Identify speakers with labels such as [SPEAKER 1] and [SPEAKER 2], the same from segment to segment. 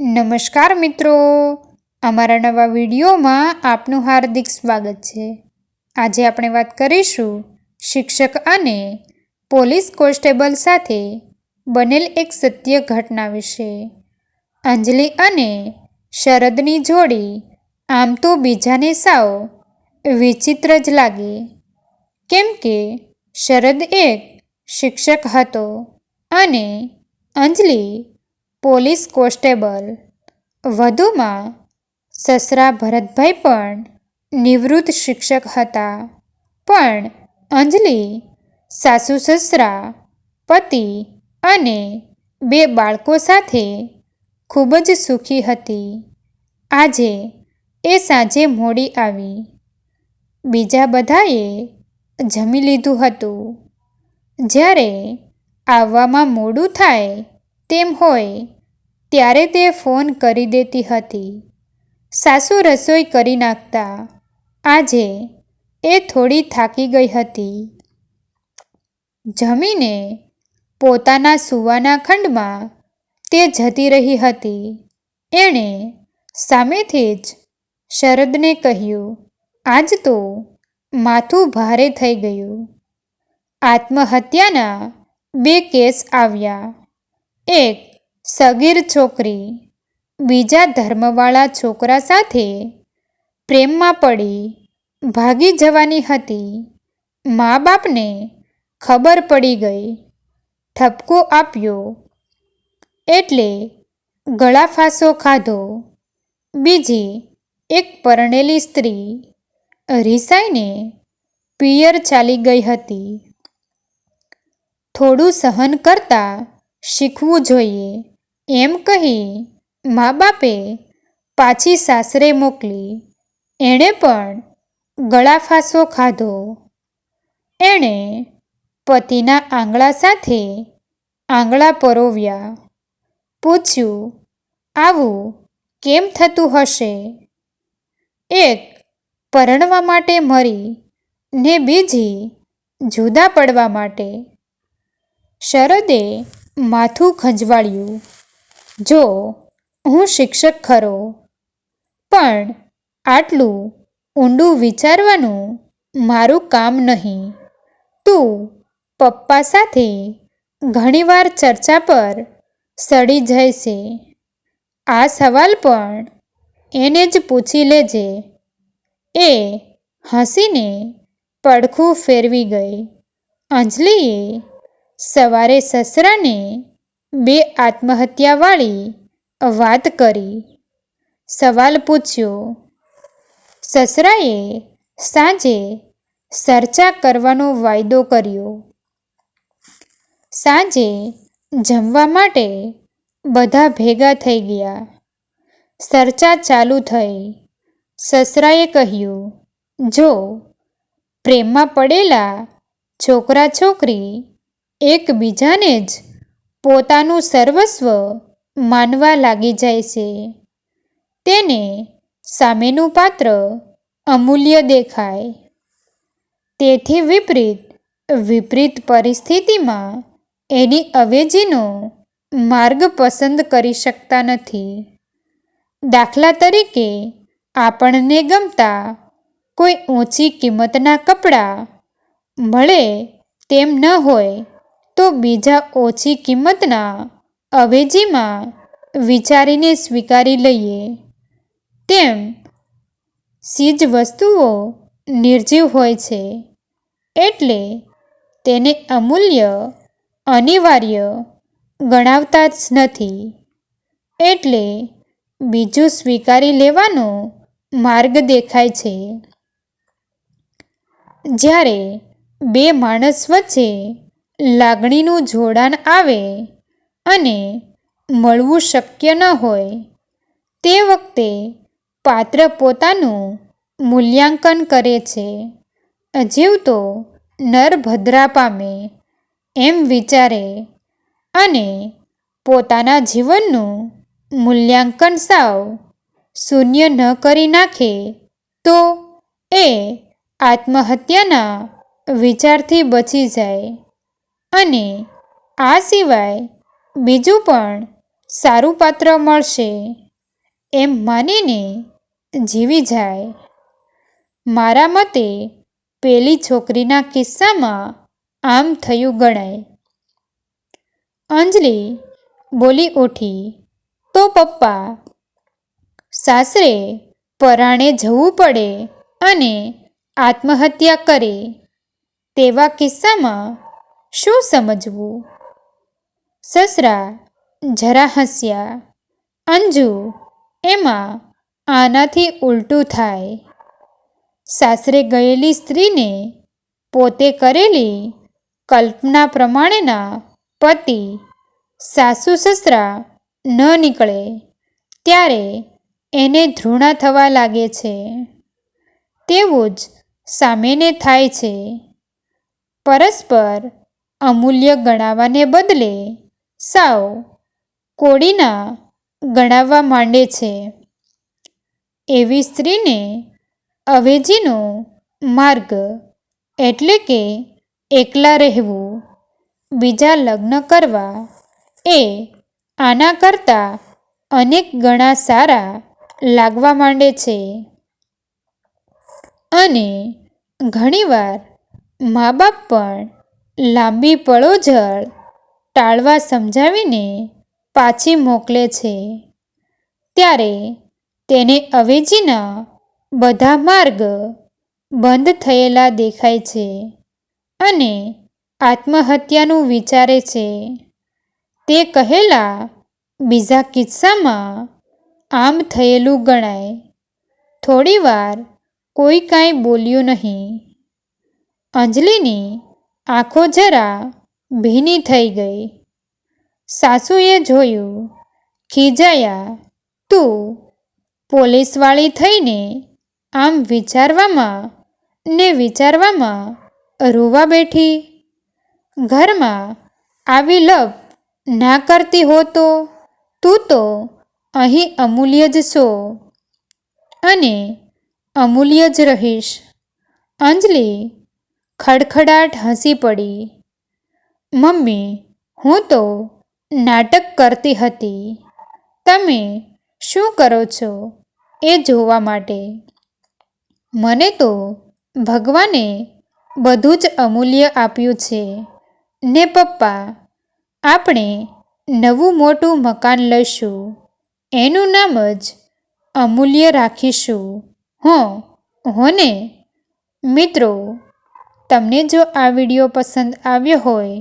[SPEAKER 1] નમસ્કાર મિત્રો. અમારા નવા વિડીયોમાં આપનું હાર્દિક સ્વાગત છે. આજે આપણે વાત કરીશું શિક્ષક અને પોલીસ કોન્સ્ટેબલ સાથે બનેલ એક સત્ય ઘટના વિશે. અંજલિ અને શરદની જોડી આમ તો બીજાને સાવ વિચિત્ર જ લાગે. કેમ કે શરદ એક શિક્ષક હતો અને અંજલિ પોલીસ કોન્સ્ટેબલ. વધુમાં, સસરા ભરતભાઈ પણ નિવૃત્ત શિક્ષક હતા. પણ અંજલિ, સાસુ સસરા, પતિ અને બે બાળકો સાથે ખૂબ જ સુખી હતી. આજે એ સાંજે મોડી આવી. બીજા બધાએ જમી લીધું હતું. જ્યારે આવવામાં મોડું થાય તેમ હોય, ત્યારે તે ફોન કરી દેતી હતી. સાસુ રસોઈ કરી નાખતા. આજે એ થોડી થાકી ગઈ હતી. જમીને પોતાના સુવાના ખંડમાં તે જતી રહી હતી. એણે સામેથી જ શરદને કહ્યું, આજ તો માથું ભારે થઈ ગયું. આત્મહત્યાના બે કેસ આવ્યા. એક સગીર છોકરી બીજા ધર્મવાળા છોકરા સાથે પ્રેમમાં પડી ભાગી જવાની હતી. મા બાપને ખબર પડી ગઈ. ઠપકો આપ્યો. એટલે ગળાફાંસો ખાધો. બીજી એક પરણેલી સ્ત્રી રિસાઈને પિયર ચાલી ગઈ હતી. થોડું સહન કરતા શીખવું જોઈએ. એમ કહી મા બાપે પાછી સાસરે મોકલી. એણે પણ ગળાફાંસો ખાધો. એણે પતિના આંગળા સાથે આંગળા પરોવ્યા. પૂછ્યું, આવું કેમ થતું હશે? એક પરણવા માટે મરી ને બીજી જુદા પડવા માટે. શરદે માથું ખંજવાળ્યું. જો, હું શિક્ષક ખરો. પણ આટલું ઊંડું વિચારવાનું મારું કામ નહીં. તું પપ્પા સાથે ઘણીવાર ચર્ચા પર સડી જાય છે. આ સવાલ પણ એને જ પૂછી લેજે. એ હસીને પડખું ફેરવી ગઈ. અંજલિએ સવારે સસરાને બે આત્મહત્યાવાળી વાત કરી. સવાલ પૂછ્યો, સસરાએ સાંજે ચર્ચા કરવાનો વાયદો કર્યો. સાંજે જમવા માટે બધા ભેગા થઈ ગયા. ચર્ચા ચાલુ થઈ. સસરાએ કહ્યું, જો પ્રેમમાં પડેલા છોકરા છોકરી એકબીજાને જ પોતાનું સર્વસ્વ માનવા લાગી જાય છે. તેને સામેનું પાત્ર અમૂલ્ય દેખાય. તેથી વિપરીત વિપરીત પરિસ્થિતિમાં એની અવેજીનો માર્ગ પસંદ કરી શકતા નથી. દાખલા તરીકે, આપણને ગમતા કોઈ ઊંચી કિંમતના કપડાં મળે તેમ ન હોય તો બીજા ઓછી કિંમતના અવેજીમાં વિચારીને સ્વીકારી લઈએ. તેમ ચીજ વસ્તુઓ નિર્જીવ હોય છે, એટલે તેને અમૂલ્ય, અનિવાર્ય ગણાવતા જ નથી. એટલે બીજું સ્વીકારી લેવાનો માર્ગ દેખાય છે. જ્યારે બે માણસ વચ્ચે લાગણીનું જોડાણ આવે અને મળવું શક્ય ન હોય, તે વખતે પાત્ર પોતાનું મૂલ્યાંકન કરે છે. જીવતો નર ભદ્રા પામે એમ વિચારે અને પોતાના જીવનનું મૂલ્યાંકન સાવ શૂન્ય ન કરી નાખે, તો એ આત્મહત્યાના વિચારથી બચી જાય. અને આ સિવાય બીજું પણ સારું પાત્ર મળશે. એમ માનીને જીવી જાય. મારા મતે પેલી છોકરીના કિસ્સામાં આમ થયું ગણાય. અંજલિ બોલી ઉઠી, તો પપ્પા, સાસરે પરાણે જવું પડે અને આત્મહત્યા કરે. તેવા કિસ્સામાં શું સમજવું? સસરા, જરા હસ્યા. અંજુ, એમાં આનાથી ઉલટું થાય. સાસરે ગયેલી સ્ત્રીને પોતે કરેલી કલ્પના પ્રમાણેના પતિ, સાસુ સસરા ન નીકળે, ત્યારે એને ધૃણા થવા લાગે છે. તેવું જ સામેને થાય છે. પરસ્પર અમૂલ્ય ગણાવાને બદલે સાવ કોડીના ગણાવવા માંડે છે. એવી સ્ત્રીને અવેજીનો માર્ગ એટલે કે એકલા રહેવું, બીજા લગ્ન કરવા એ આના કરતાં અનેક ગણા સારા લાગવા માંડે છે. અને ઘણીવાર મા બાપ પણ લાંબી પળોજળ ટાળવા સમજાવીને પાછી મોકલે છે. ત્યારે તેને અવેજીના બધા માર્ગ બંધ થયેલા દેખાય છે અને આત્મહત્યાનું વિચારે છે. તે કહેલા, બીજા કિસ્સામાં આમ થયેલું ગણાય. થોડીવાર કોઈ કાંઈ બોલ્યું નહીં. અંજલિની આંખો જરા ભીની થઈ ગઈ. સાસુએ જોયું, ખીજાયા, તું પોલીસવાળી થઈને આમ વિચારવામાં ને વિચારવામાં રોવા બેઠી? ઘરમાં આવી લપ ના કરતી હો તો? તું તો અહીં અમૂલ્ય જ છો અને અમૂલ્ય જ રહીશ. અંજલિ ખડખડાટ હસી પડી. મમ્મી, હું તો નાટક કરતી હતી. તમે શું કરો છો એ જોવા માટે? મને તો ભગવાને બધું જ અમૂલ્ય આપ્યું છે. ને પપ્પા, આપણે નવું મોટું મકાન લઈશું. એનું નામ જ અમૂલ્ય રાખીશું. હો, હોને? મિત્રો તમને જો આ વીડિયો પસંદ આવ્યો હોય,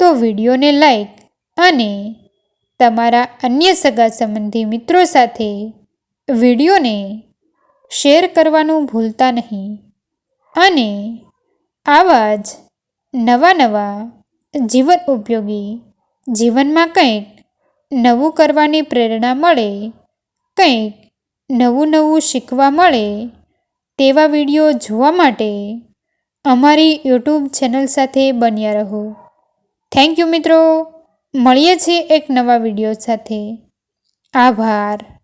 [SPEAKER 1] તો વિડીયોને લાઈક અને તમારા અન્ય સગા સંબંધી મિત્રો સાથે વિડીયોને શેર કરવાનું ભૂલતા નહીં. અને આવા જ નવા નવા જીવન ઉપયોગી જીવનમાં કંઈક નવું કરવાની પ્રેરણા મળે, કંઈક નવું નવું શીખવા મળે તેવા વીડિયો જોવા માટે અમારી યુટ્યુબ ચેનલ સાથે બન્યા રહો. થેન્ક યુ મિત્રો. મળીએ છીએ એક નવા વીડિયો સાથે. આભાર.